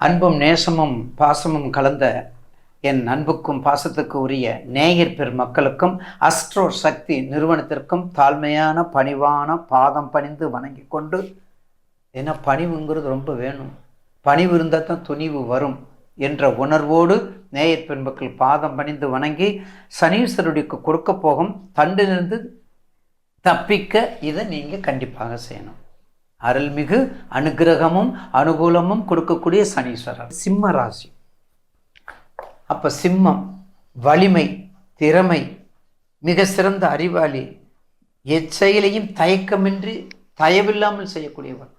அன்பும் நேசமும் பாசமும் கலந்த என் அன்புக்கும் பாசத்துக்கு உரிய நேயர் பெருமக்களுக்கும் அஸ்ட்ரோ சக்தி நிறுவனத்திற்கும் தாழ்மையான பணிவான பாதம் பணிந்து வணங்கி கொண்டு ஏன்னா பணிவுங்கிறது ரொம்ப வேணும். பணிவு இருந்தால் தான் துணிவு வரும் என்ற உணர்வோடு நேயர் பெண்மக்கள் பாதம் பணிந்து வணங்கி சனீஸ்வரனுக்கு கொடுக்க போகும் தண்டிலிருந்து தப்பிக்க இதை நீங்கள் கண்டிப்பாக செய்யணும். அருள்மிகு அனுகிரகமும் அனுகூலமும் கொடுக்கக்கூடிய சனீஸ்வரர். சிம்ம ராசி. அப்போ சிம்மம் வலிமை திறமை மிக சிறந்த அறிவாளி எச்செயலையும் தயக்கமின்றி தயவில்லாமல் செய்யக்கூடியவர்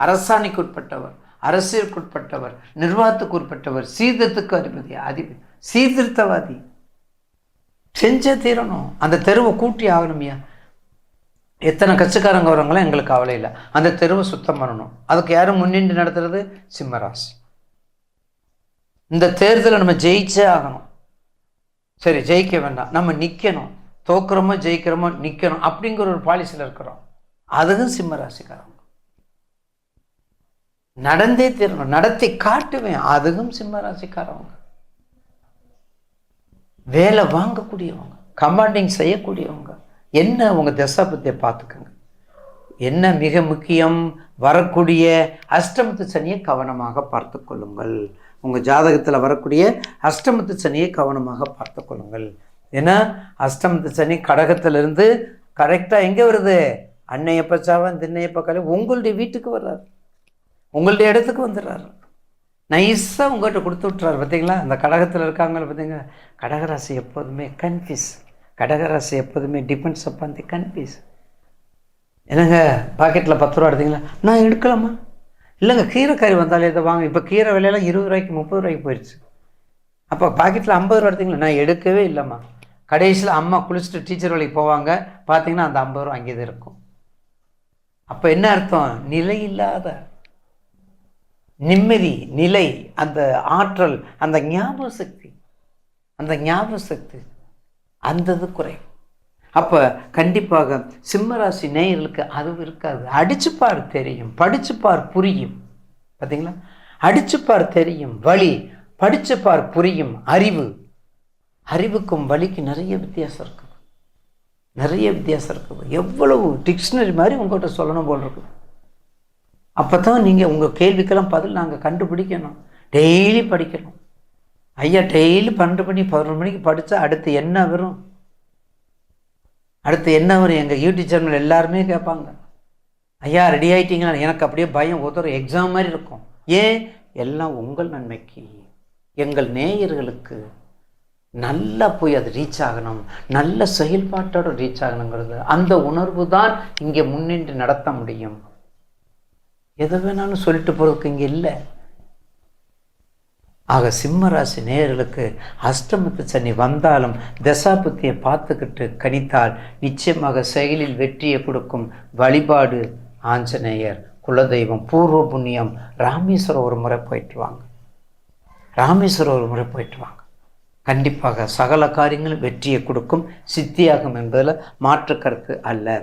அரசாணைக்கு உட்பட்டவர் அரசியலுக்கு உட்பட்டவர் நிர்வாகத்துக்கு உட்பட்டவர் சீர்திருத்துக்கு அதிபதி அதிபதி சீர்திருத்தவாதி. செஞ்சே தீரணும். அந்த தெருவை கூட்டி ஆகணுமையா. எத்தனை கட்சிக்காரங்க வரவங்களும் எங்களுக்கு கவலை இல்லை. அந்த தெருவை சுத்தம் பண்ணணும். அதுக்கு யாரும் முன்னின்று நடத்துறது? சிம்மராசி. இந்த தேர்தலை நம்ம ஜெயிச்சே ஆகணும். சரி ஜெயிக்க வேண்டாம். நம்ம நிற்கணும் தோக்குறோமோ ஜெயிக்கிறோமோ நிற்கணும் அப்படிங்கிற ஒரு பாலிசியில் இருக்கிறோம். அதுவும் சிம்மராசிக்காரங்க. நடந்தே தீரணும். நடத்தி காட்டுவேன். அதுவும் சிம்மராசிக்காரவங்க. வேலை வாங்கக்கூடியவங்க. கமாண்டிங் செய்யக்கூடியவங்க. என்ன உங்கள் தசாபத்தியை பார்த்துக்கோங்க. என்ன மிக முக்கியம்? வரக்கூடிய அஷ்டமத்து சனியை கவனமாக பார்த்து கொள்ளுங்கள். உங்கள் ஜாதகத்தில் வரக்கூடிய அஷ்டமத்து சனியை கவனமாக பார்த்து கொள்ளுங்கள். ஏன்னா அஷ்டமத்து சனி கடகத்திலிருந்து கரெக்டாக எங்கே வருது? அன்னையப்ப சாவன் திண்ணையப்ப கலை உங்களுடைய வீட்டுக்கு வர்றாரு. உங்களுடைய இடத்துக்கு வந்துடுறாரு. நைஸாக உங்கள்கிட்ட கொடுத்து விட்றாரு பார்த்தீங்களா அந்த கடகத்தில் இருக்காங்கள பார்த்தீங்க கடகராசி எப்போதுமே கன்ஃபியூஸ் கடகராசி எப்போதுமே டிபெண்ட்ஸ் அப்பான் தி கன்ஃபியூஸ் என்னங்க பாக்கெட்டில் பத்து ரூபா எடுத்தீங்களா? நான் எடுக்கலாமா இல்லைங்க கீரைக்காரி வந்தாலே இதை வாங்க. இப்போ கீரை விலையெல்லாம் இருபது ரூபாய்க்கு முப்பது ரூபாய்க்கு போயிடுச்சு அப்போ பாக்கெட்டில் ஐம்பது ரூபா எடுத்தீங்களா? நான் எடுக்கவே இல்லைம்மா. கடைசியில் அம்மா குளிச்சுட்டு டீச்சர் வேலைக்கு போவாங்க. பார்த்தீங்கன்னா அந்த ஐம்பது ரூபா அங்கே தான் இருக்கும். அப்போ என்ன அர்த்தம்? நிலை இல்லாத. நிம்மதி நிலை அந்த ஆற்றல் அந்த ஞாபக சக்தி. அந்த ஞாபக சக்தி. அந்த இது குறையும் அப்போ கண்டிப்பாக சிம்மராசி நேயர்களுக்கு அதுவும் இருக்காது. அடிச்சுப்பார் தெரியும் படிச்சுப்பார் புரியும். பார்த்தீங்களா அடிச்சுப்பார் தெரியும் வழி படிச்சுப்பார் புரியும் அறிவு. அறிவுக்கும் வழிக்கு நிறைய வித்தியாசம் இருக்குது. நிறைய வித்தியாசம் இருக்குது. எவ்வளவு டிக்ஷனரி மாதிரி உங்கள்கிட்ட சொல்லணும் போல் இருக்குது. அப்போ தான் நீங்கள் உங்கள் கேள்விக்கெல்லாம் பதில் நாங்கள் கண்டுபிடிக்கணும். டெய்லி படிக்கணும். ஐயா டெய்லி பன்னெண்டு மணி பதினொரு மணிக்கு படித்தா அடுத்து என்ன வரும்? அடுத்து என்ன வரும்? எங்கள் யூடியூப் சேனல் எல்லாருமே கேட்பாங்க. ஐயா ரெடி ஆகிட்டீங்களா எனக்கு அப்படியே பயம் ஒருத்தர் எக்ஸாம் மாதிரி இருக்கும். ஏன்? எல்லாம் உங்கள் நன்மைக்கு. எங்கள் நேயர்களுக்கு நல்லா போய் அது ரீச் ஆகணும். நல்ல செயல்பாட்டோடு ரீச் ஆகணுங்கிறது. அந்த உணர்வு தான் இங்கே முன்னின்று நடத்த முடியும். எது வேணாலும் சொல்லிட்டு போகிறதுக்கு இங்கே இல்லை. ஆக சிம்மராசி நேயர்களுக்கு அஷ்டமத்து சனி வந்தாலும் தசாபுத்தியை பார்த்துக்கிட்டு கணித்தால் நிச்சயமாக செயலில் வெற்றியை கொடுக்கும் வழிபாடு ஆஞ்சநேயர் குலதெய்வம் பூர்வ புண்ணியம் ராமேஸ்வரம் ஒரு முறை போயிட்டு வாங்க. ராமேஸ்வரம் ஒரு முறை போயிட்டு வாங்க. கண்டிப்பாக சகல காரியங்களும் வெற்றியை கொடுக்கும் சித்தியாகும் என்பதில் மாற்று கருத்து அல்ல.